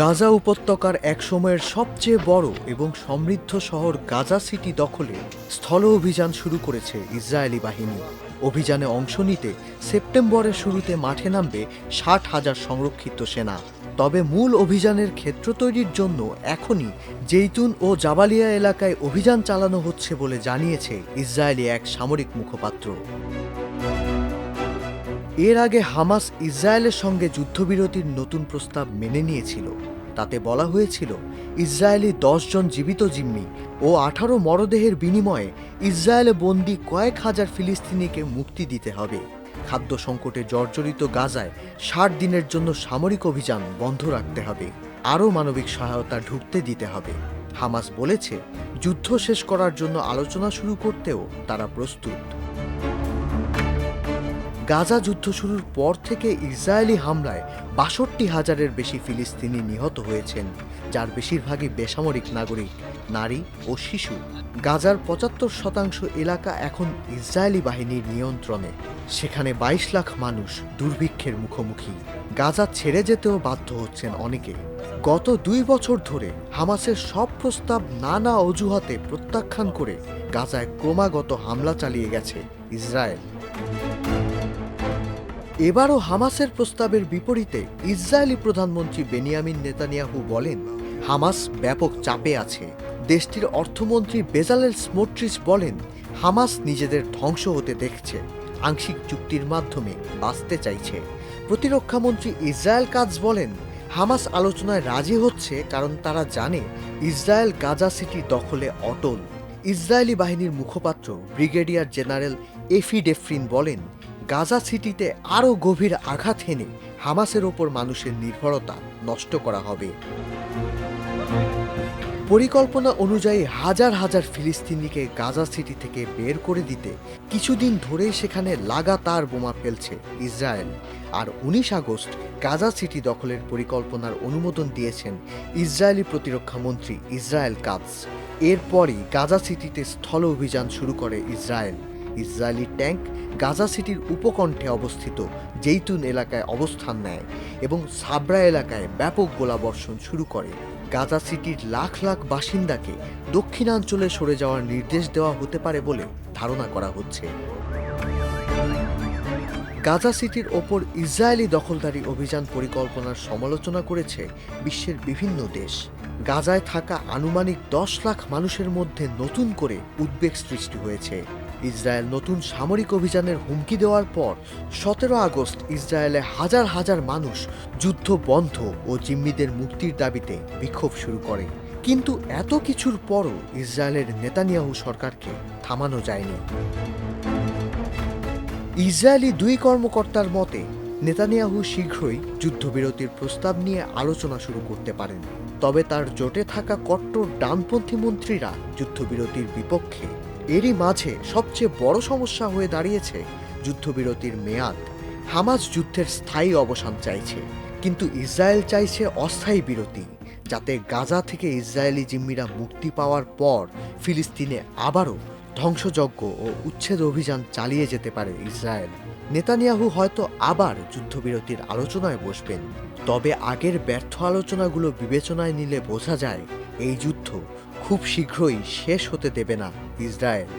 গাজা উপত্যকার এক সময়ের সবচেয়ে বড় এবং সমৃদ্ধ শহর গাজা সিটি দখলে স্থল অভিযান শুরু করেছে ইসরায়েলি বাহিনী। অভিযানে অংশ নিতে সেপ্টেম্বরের শুরুতে মাঠে নামবে ষাট হাজার সংরক্ষিত সেনা। তবে মূল অভিযানের ক্ষেত্র তৈরির জন্য এখনই জেইতুন ও জাবালিয়া এলাকায় অভিযান চালানো হচ্ছে বলে জানিয়েছে ইসরায়েলি এক সামরিক মুখপাত্র। এর আগে হামাস ইসরায়েলের সঙ্গে যুদ্ধবিরতির নতুন প্রস্তাব মেনে নিয়েছিল। তাতে বলা হয়েছিল, ইসরায়েলি জন জীবিত জিম্মি ও আঠারো মরদেহের বিনিময়ে ইসরায়েলে বন্দি কয়েক হাজার ফিলিস্তিনিকে মুক্তি দিতে হবে। খাদ্য সংকটে জর্জরিত গাজায় ষাট দিনের জন্য সামরিক অভিযান বন্ধ রাখতে হবে। আরও মানবিক সহায়তা ঢুকতে দিতে হবে। হামাস বলেছে, যুদ্ধ শেষ করার জন্য আলোচনা শুরু করতেও তারা প্রস্তুত। গাজা যুদ্ধ শুরুর পর থেকে ইসরায়েলি হামলায় বাষট্টি হাজারের বেশি ফিলিস্তিনি নিহত হয়েছেন, যার বেশিরভাগই বেসামরিক নাগরিক, নারী ও শিশু। গাজার পঁচাত্তর শতাংশ এলাকা এখন ইসরায়েলি বাহিনীর নিয়ন্ত্রণে। সেখানে বাইশ লাখ মানুষ দুর্ভিক্ষের মুখোমুখি। গাজা ছেড়ে যেতেও বাধ্য হচ্ছেন অনেকে। গত দুই বছর ধরে হামাসের সব প্রস্তাব নানা অজুহাতে প্রত্যাখ্যান করে গাজায় ক্রমাগত হামলা চালিয়ে গেছে ইসরায়েল। এবারও হামাসের প্রস্তাবের বিপরীতে ইসরায়েলি প্রধানমন্ত্রী বেনিয়ামিন নেতানিয়াহু বলেন, হামাস ব্যাপক চাপে আছে। দেশটির অর্থমন্ত্রী বেজালেল স্মোট্রিস বলেন, হামাস নিজেদের ধ্বংস হতে দেখছে, আংশিক চুক্তির মাধ্যমে বাঁচতে চাইছে। প্রতিরক্ষামন্ত্রী ইসরায়েল কাজ বলেন, হামাস আলোচনায় রাজি হচ্ছে কারণ তারা জানে ইসরায়েল গাজা সিটি দখলে অটল। ইসরায়েলি বাহিনীর মুখপাত্র ব্রিগেডিয়ার জেনারেল এফি ডেফরিন বলেন গাজা সিটিতে আরও গভীর আঘাত হেনে হামাসের ওপর মানুষের নির্ভরতা নষ্ট করা হবে। পরিকল্পনা অনুযায়ী হাজার হাজার ফিলিস্তিনিকে গাজা সিটি থেকে বের করে দিতে কিছুদিন ধরেই সেখানে লাগাতার বোমা ফেলছে ইসরায়েল। আর উনিশ আগস্ট গাজা সিটি দখলের পরিকল্পনার অনুমোদন দিয়েছেন ইসরায়েলি প্রতিরক্ষা মন্ত্রী ইসরায়েল কাজ এরপরই গাজা সিটিতে স্থল অভিযান শুরু করে ইসরায়েল। ইসরায়েলি ট্যাঙ্ক গাজা সিটির উপকণ্ঠে অবস্থিত জেইতুন এলাকায় অবস্থান নেয় এবং সাবরা এলাকায় ব্যাপক গোলাবর্ষণ শুরু করে। গাজা সিটির লাখ লাখ বাসিন্দাকে দক্ষিণাঞ্চলে সরে যাওয়ার নির্দেশ দেওয়া হতে পারে বলে ধারণা করা হচ্ছে। গাজা সিটির ওপর ইসরায়েলি দখলদারি অভিযান পরিকল্পনার সমালোচনা করেছে বিশ্বের বিভিন্ন দেশ। গাজায় থাকা আনুমানিক দশ লাখ মানুষের মধ্যে নতুন করে উদ্বেগ সৃষ্টি হয়েছে। ইসরায়েল নতুন সামরিক অভিযানের হুমকি দেওয়ার পর সতেরো আগস্ট ইসরায়েলে হাজার হাজার মানুষ যুদ্ধ বন্ধ ও জিম্মিদের মুক্তির দাবিতে বিক্ষোভ শুরু করে। কিন্তু এত কিছুর পরও ইসরায়েলের নেতানিয়াহু সরকারকে থামানো যায়নি। ইসরায়েলি দুই কর্মকর্তার মতে, নেতানিয়াহু শীঘ্রই যুদ্ধবিরতির প্রস্তাব নিয়ে আলোচনা শুরু করতে পারেন। তবে তার জোটে থাকা কট্টর ডানপন্থী মন্ত্রীরা যুদ্ধবিরতির বিপক্ষে এরই মাঝে সবচেয়ে বড় সমস্যা হয়ে দাঁড়িয়েছে যুদ্ধবিরতির মেয়াদ। হামাস যুদ্ধের স্থায়ী অবসান চাইছে, কিন্তু ইসরায়েল চাইছে অস্থায়ী বিরতি, যাতে গাজা থেকে ইসরায়েলি জিম্মিরা মুক্তি পাওয়ার পর ফিলিস্তিনে আবারও ধ্বংসযজ্ঞ ও উচ্ছেদ অভিযান চালিয়ে যেতে পারে ইসরায়েল। নেতানিয়াহু হয়তো আবার যুদ্ধবিরতির আলোচনায় বসবেন, তবে আগের ব্যর্থ আলোচনাগুলো বিবেচনায় নিলে বোঝা যায় এই যুদ্ধ খুব শীঘ্রই শেষ হতে দেবে না ইসরায়েল।